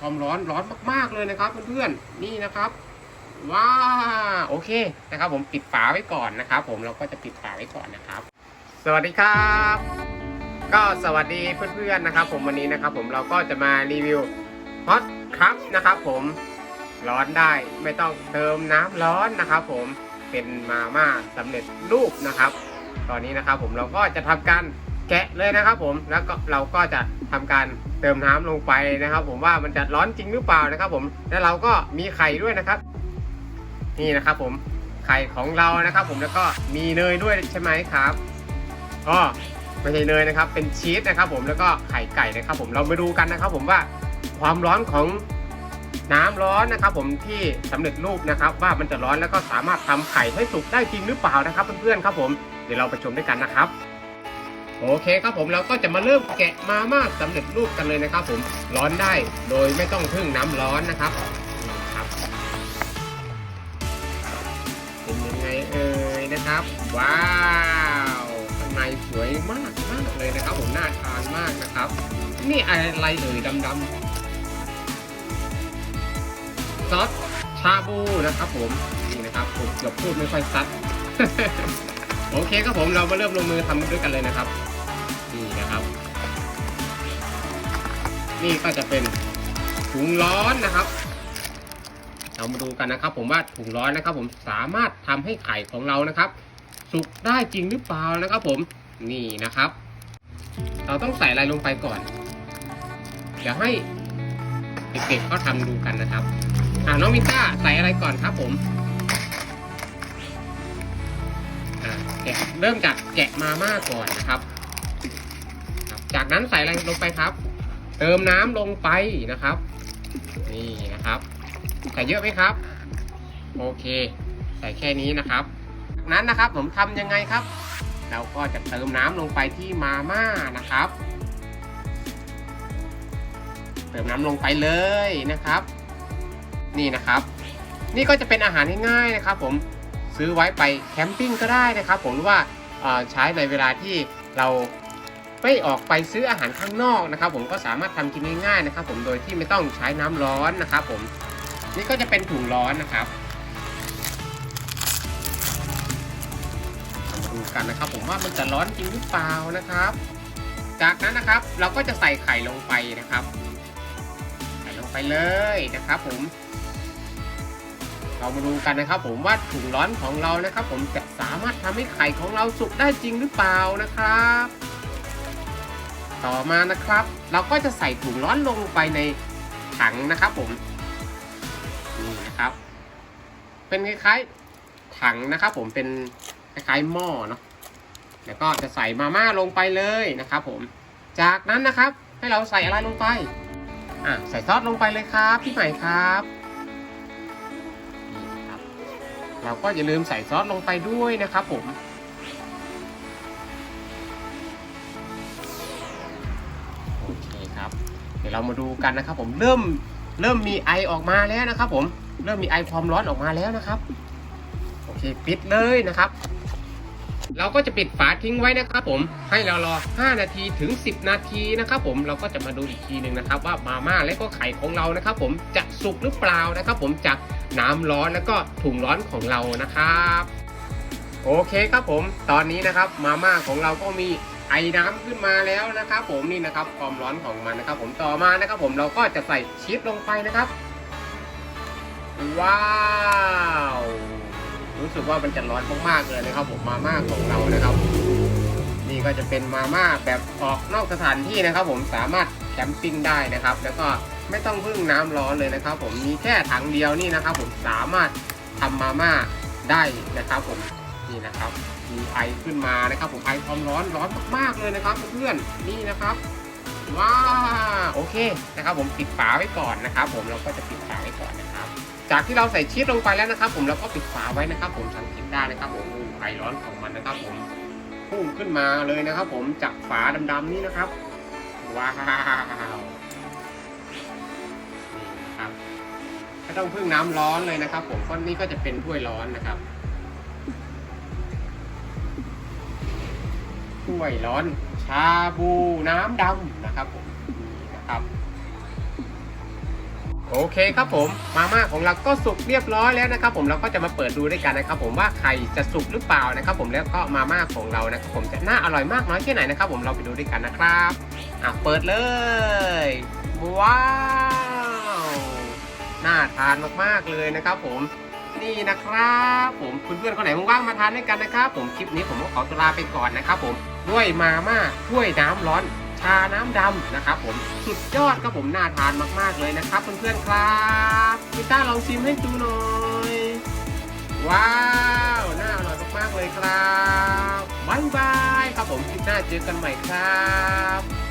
ความร้อนร้อนมาก ๆเลยนะครับเพื่อนๆนี่นะครับว้าโอเคนะครับ ผมปิดฝาไว้ก่อนนะครับ ผมเราก็จะปิดฝาไว้ก่อนนะครับ สวัสดีครับ ก็สวัสดีเพื่อนๆนะครับ ผมวันนี้นะครับ ผมเราก็จะมารีวิวฮอตครับนะครับ ผมร้อนได้ไม่ต้องเติมน้ำร้อนนะครับ ผมเป็นมาม่าสำเร็จรูปนะครับ ตอนนี้นะครับ ผมเราก็จะทำการแกะเลยนะครับ ผมแล้วก็เราก็จะทำการ เติมน้ำลงไปนะครับ ผมว่ามันจะร้อนจริงหรือเปล่านะครับ ผมแล้วเราก็มีไข่ด้วยนะครับ นี่นะครับ ผมไข่ของเรานะครับ ผมแล้วก็มีเนยด้วยใช่ไหมครับก็ไม่ใช่เนยนะครับ เป็นชีสนะครับ ผมแล้วก็ไข่ไก่นะครับ ผมเรามาดูกันนะครับ ผมว่าความร้อนของน้ำร้อนนะครับ ผมที่สำเร็จรูปนะครับ ว่ามันจะร้อนแล้วก็สามารถทำไข่ให้สุกได้จริงหรือเปล่านะครับ เพื่อนๆครับ ผมเดี๋ยวเราไปชมด้วยกันนะครับ โอเคครับผมเราก็จะมาเริ่มแกะมาม่าสำเร็จรูปกันเลยนะครับ ผมร้อนได้โดยไม่ต้องพึ่งน้ำร้อนนะครับครับเป็นยังไงเอ่ยนะครับ ว้าวข้างในสวยมากมากเลยนะครับ ผมน่าทานมากนะครับ นี่อะไรเอ่ยดำๆซอสชาบูนะครับ ผมนี่นะครับผมเกือบพูดไม่ค่อยซัด โอเคครับผมเรามาเริ่มลงมือทำด้วยกันเลยนะครับ นี่นะครับ นี่ก็จะเป็นถุงร้อนนะครับ เรามาดูกันนะครับ ผมว่าถุงร้อนนะครับ ผมสามารถทำให้ไข่ของเรานะครับ สุกได้จริงหรือเปล่านะครับ ผมนี่นะครับ เราต้องใส่อะไรลงไปก่อนเดี๋ยวให้เด็กๆเขาทำดูกันนะครับ อ่าน้องมิต้าใส่อะไรก่อนครับผม แกะเริ่มจากแกะมาม่าก่อนนะครับ จากนั้นใส่อะไรลงไปครับ เติมน้ำลงไปนะครับ นี่นะครับใส่เยอะไหมครับ โอเค ใส่แค่นี้นะครับ จากนั้นนะครับผมทำยังไงครับ เราก็จะเติมน้ำลงไปที่มาม่านะครับ เติมน้ำลงไปเลยนะครับ นี่นะครับ นี่ก็จะเป็นอาหารง่ายๆนะครับ ผม ซื้อไว้ไปแคมปิ้งก็ได้นะครับผมหรือว่าใช้ในเวลาที่เราไม่ออกไปซื้ออาหารข้างนอกนะครับผมก็สามารถทำกินง่ายๆนะครับ ผมโดยที่ไม่ต้องใช้น้ำร้อนนะครับผมนี่ก็จะเป็นถุงร้อนนะครับมาดูกันนะครับ ผมว่ามันจะร้อนจริงหรือเปล่านะครับ จากนั้นนะครับเราก็จะใส่ไข่ลงไปนะครับ ใส่ลงไปเลยนะครับ ผม เรามาดูกันนะครับผมว่าถุงร้อนของเรานะครับ ผมจะสามารถทำให้ไข่ของเราสุกได้จริงหรือเปล่านะครับ ต่อมานะครับ เราก็จะใส่ถุงร้อนลงไปในถังนะครับผมนี่นะครับ เป็นคล้ายๆถังนะครับ ผมเป็นคล้ายๆหม้อเนาะแล้วก็จะใส่มาม่าลงไปเลยนะครับ ผม จากนั้นนะครับ ให้เราใส่อะไรลงไปอะใส่ซอสลงไปเลยครับพี่ใหม่ครับ เราก็อย่าลืมใส่ซอสลงไปด้วยนะครับผม โอเคครับ เดี๋ยวเรามาดูกันนะครับผมเริ่มเริ่มมีไอออกมาแล้วนะครับผมเริ่มมีไอความร้อนออกมาแล้วนะครับ โอเคปิดเลยนะครับเราก็จะปิดฝาทิ้งไว้นะครับผมให้เรารอ 5 นาทีถึง 10 นาทีนะครับผมเราก็จะมาดูอีกทีหนึ่งนะครับว่ามาม่าและก็ไข่ของเรานะครับผมจะสุกหรือเปล่านะครับผมจาก น้ำร้อนแล้วก็ถุงร้อนของเรานะครับโอเคครับผมตอนนี้นะครับมาม่าของเราก็มีไอ้น้ำขึ้นมาแล้วนะครับ ผมนี่นะครับความร้อนของมันนะครับ ผมต่อมานะครับ ผมเราก็จะใส่ชีสลงไปนะครับ ว้าวรู้สึกว่ามันจะร้อนมากๆเลยนะครับ ผมมาม่าของเรานะครับ นี่ก็จะเป็นมาม่าแบบออกนอกสถานที่นะครับ ผมสามารถแคมปิ้งได้นะครับ แล้วก็ ไม่ต้องพึ่งน้ำร้อนเลยนะครับ ผมมีแค่ถังเดียวนี่นะครับ ผมสามารถทำมาม่าได้นะครับ ผมนี่นะครับมีไอขึ้นมานะครับ ผมไอความร้อนร้อนมากๆเลยนะครับ เพื่อนนี่นะครับว้าโอเคนะครับ ผมปิดฝาไว้ก่อนนะครับ ผมเราก็จะปิดฝาไว้ก่อนนะครับ จากที่เราใส่ชีสลงไปแล้วนะครับ ผมเราก็ปิดฝาไว้นะครับ ผมสังเกตได้นะครับ ผมไอร้อนของมันนะครับ ผมพุ่งขึ้นมาเลยนะครับ ผมจากฝาดำๆนี้นะครับว้าว ไม่ต้องพึ่งน้ำร้อนเลยนะครับ ผมเพราะนี่ก็จะเป็นถ้วยร้อนนะครับถ้วยร้อน ชาบูน้ำดำนะครับผมนี่นะครับ โอเคครับผมมาม่าของเราก็สุกเรียบร้อยแล้วนะครับ ผมเราก็จะมาเปิดดูด้วยกันนะครับ ผมว่าไข่จะสุกหรือเปล่านะครับ ผมแล้วก็มาม่าของเรานะครับ ผมจะน่าอร่อยมากน้อยแค่ไหนนะครับ ผมเราไปดูด้วยกันนะครับอะเปิดเลยว้าว น่าทานมากๆเลยนะครับผมนี่นะครับผมเพื่อนๆคนไหนว่างๆมาทานด้วยกันนะครับ ผมคลิปนี้ผมก็ขอตลาไปก่อนนะครับผมด้วยมาม่าถ้วยน้ำร้อน ชาน้ำดำนะครับผมสุดยอดครับผมน่าทานมากๆเลยนะครับ เพื่อนๆครับพี่ต้าลองชิมให้ดูหน่อย ว้าวน่าอร่อยมากๆเลยครับบ๊ายบายครับผมคลิปหน้าเจอกันใหม่ครับ